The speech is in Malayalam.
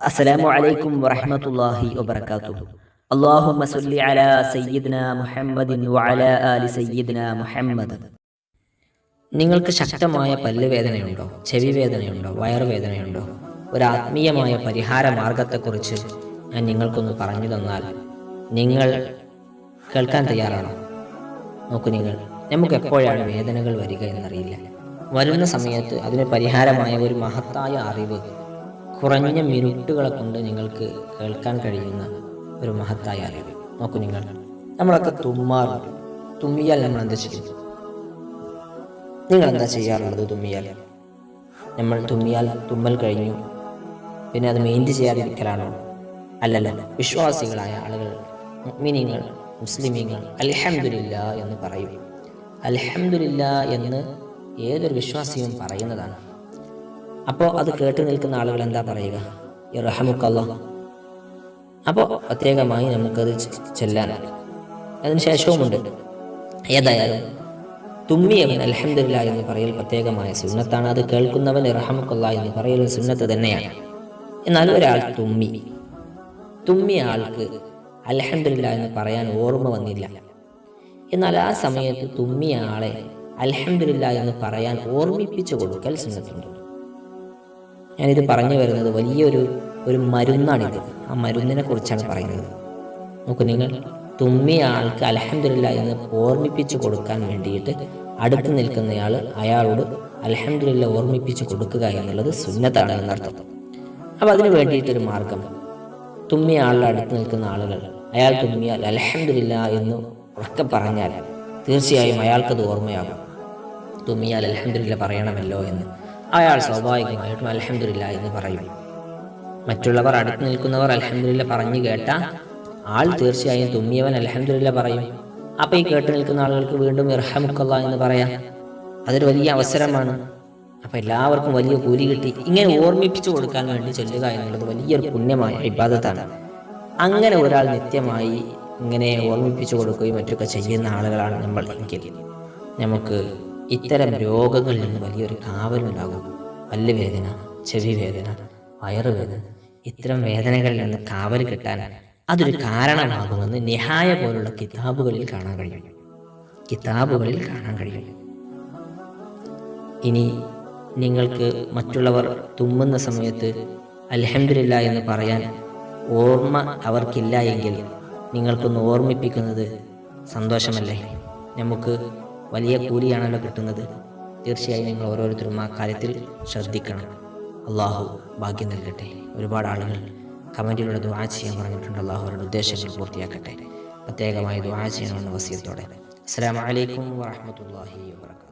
അസ്സലാമു അലൈക്കും വറഹ്മത്തുള്ളാഹി വബറകാതുഹു. അല്ലാഹുമ്മ സല്ലി അലാ സയ്യിദ്ന മുഹമ്മദിൻ വഅലാ ആലി സയ്യിദ്ന മുഹമ്മദ്. നിങ്ങൾക്ക് ശക്തമായ പല്ല് വേദനയുണ്ടോ ചെവി വേദനയുണ്ടോ വയറുവേദനയുണ്ടോ? ഒരു ആത്മീയമായ പരിഹാര മാർഗത്തെക്കുറിച്ച് ഞാൻ നിങ്ങൾക്കൊന്ന് പറഞ്ഞു തന്നാൽ നിങ്ങൾ കേൾക്കാൻ തയ്യാറാണോ? നോക്കൂ നിങ്ങൾ നമുക്ക് എപ്പോഴാണ് വേദനകൾ വരിക എന്നറിയില്ല. വരുന്ന സമയത്ത് അതിന് പരിഹാരമായ ഒരു മഹത്തായ അറിവ് കുറഞ്ഞ മിനിറ്റുകളെ കൊണ്ട് നിങ്ങൾക്ക് കേൾക്കാൻ കഴിയുന്ന ഒരു മഹത്തായ അറിവ്. നോക്കൂ നിങ്ങൾ. നമ്മളൊക്കെ തുമ്മാറുണ്ട്. തുമ്മിയാൽ നമ്മൾ എന്താ ചെയ്യും? നിങ്ങൾ എന്താ ചെയ്യാറുള്ളത് തുമ്മിയാൽ? നമ്മൾ തുമ്മിയാൽ തുമ്മൽ കഴിഞ്ഞു. പിന്നെ അത് മെയിന്റ് ചെയ്യാതിരിക്കലാണോ? അല്ലല്ല. വിശ്വാസികളായ ആളുകൾ മുഅ്മിനീങ്ങൾ മുസ്ലിമീങ്ങൾ അലഹമില്ല എന്ന് പറയും. അലഹമില്ല എന്ന് ഏതൊരു വിശ്വാസിയും പറയുന്നതാണ്. അപ്പോൾ അത് കേട്ട് നിൽക്കുന്ന ആളുകൾ എന്താ പറയുക? ഈ റഹമുക്കല്ല അപ്പോൾ പ്രത്യേകമായി നമുക്കത് ചെല്ലാൻ അതിന് ശേഷവുമുണ്ട് ഏതായാലും തുമ്മിയവൻ അലഹമില്ല എന്ന് പറയൽ പ്രത്യേകമായ സുന്നത്താണ്. അത് കേൾക്കുന്നവൻ ഇറഹമുക്കല്ല എന്ന് പറയൽ സുന്നത്ത് തന്നെയാണ്. എന്നാൽ ഒരാൾ തുമ്മി. തുമ്മിയ ആൾക്ക് അലഹമില്ല എന്ന് പറയാൻ ഓർമ്മ വന്നില്ല. എന്നാൽ ആ സമയത്ത് തുമ്മിയ ആളെ അലഹമില്ല എന്ന് പറയാൻ ഓർമ്മിപ്പിച്ചു കൊടുക്കൽ സുന്നത്തുണ്ട്. ഞാനിത് പറഞ്ഞു വരുന്നത് വലിയൊരു ഒരു മരുന്നാണിത്. ആ മരുന്നിനെ കുറിച്ചാണ് പറയുന്നത്. നോക്കൂ നിങ്ങൾ തുമ്മിയ ആൾക്ക് അലഹമില്ല എന്ന് ഓർമ്മിപ്പിച്ചു കൊടുക്കാൻ വേണ്ടിയിട്ട് അടുത്ത് നിൽക്കുന്നയാൾ അയാളോട് അലഹമില്ല ഓർമ്മിപ്പിച്ചു കൊടുക്കുക എന്നുള്ളത് സുന്നത്താണ് എന്നർത്ഥം. അപ്പോൾ അതിന് വേണ്ടിയിട്ടൊരു മാർഗം. തുമ്മിയ ആളുടെ അടുത്ത് നിൽക്കുന്ന ആളുകൾ അയാൾ തുമ്മിയാൽ അലഹമില്ല എന്ന് ഉറക്കെ പറഞ്ഞാൽ തീർച്ചയായും അയാൾക്കത് ഓർമ്മയാകും. തുമ്മിയാൽ അലഹമില്ല പറയണമല്ലോ എന്ന്. അയാൾ സ്വാഭാവികമായിട്ടും അലഹമില്ല എന്ന് പറയും. മറ്റുള്ളവർ അടുത്ത് നിൽക്കുന്നവർ അലഹമില്ല പറഞ്ഞു കേട്ട ആൾ തീർച്ചയായും തുമ്മിയവൻ അലഹമില്ല പറയും. അപ്പൊ ഈ കേട്ട് നിൽക്കുന്ന ആളുകൾക്ക് വീണ്ടും ഇർഹമുക്കല്ല എന്ന് പറയാം. അതൊരു വലിയ അവസരമാണ്. അപ്പൊ എല്ലാവർക്കും വലിയ കൂലി കിട്ടി. ഇങ്ങനെ ഓർമ്മിപ്പിച്ചു കൊടുക്കാൻ വേണ്ടി ചൊല്ലുക എന്നുള്ളത് വലിയൊരു പുണ്യമായ ഇബാദത്താണ്. അങ്ങനെ ഒരാൾ നിത്യമായി ഇങ്ങനെ ഓർമ്മിപ്പിച്ചു കൊടുക്കുകയും മറ്റൊക്കെ ചെയ്യുന്ന ആളുകളാണ് നമ്മൾ എങ്കിൽ. നമുക്ക് ഇത്തരം രോഗങ്ങളിൽ നിന്ന് വലിയൊരു കാവലുണ്ടാകും പല്ല് വേദന ചെവി വേദന വയറുവേദന ഇത്തരം വേദനകളിൽ നിന്ന് കാവൽ കിട്ടാൻ അതൊരു കാരണമാകുമെന്ന് നിഹായ പോലുള്ള കിതാബുകളിൽ കാണാൻ കഴിയും. കിതാബുകളിൽ കാണാൻ കഴിയും. ഇനി നിങ്ങൾക്ക് മറ്റുള്ളവർ തുമ്മുന്ന സമയത്ത് അലഹമില്ല എന്ന് പറയാൻ ഓർമ്മ അവർക്കില്ല എങ്കിൽ നിങ്ങൾക്കൊന്ന് ഓർമ്മിപ്പിക്കുന്നത് സന്തോഷമല്ലേ? നമുക്ക് വലിയ കൂലിയാണല്ലോ കിട്ടുന്നത്. തീർച്ചയായും നിങ്ങൾ ഓരോരുത്തരും ആ കാര്യത്തിൽ ശ്രദ്ധിക്കണം. അള്ളാഹു ഭാഗ്യം നൽകട്ടെ. ഒരുപാട് ആളുകൾ കമന്റിലൂടെ ദുആ ചെയ്യാൻ പറഞ്ഞിട്ടുണ്ട്. അള്ളാഹു അവരുടെ ഉദ്ദേശങ്ങൾ പൂർത്തിയാക്കട്ടെ. പ്രത്യേകമായി ദുആ ചെയ്യണമെന്ന വസീയത്തോടെ. അസ്സാം അലൈക്കും വാഹമത്തല്ലാഹി വബറകാതുഹു.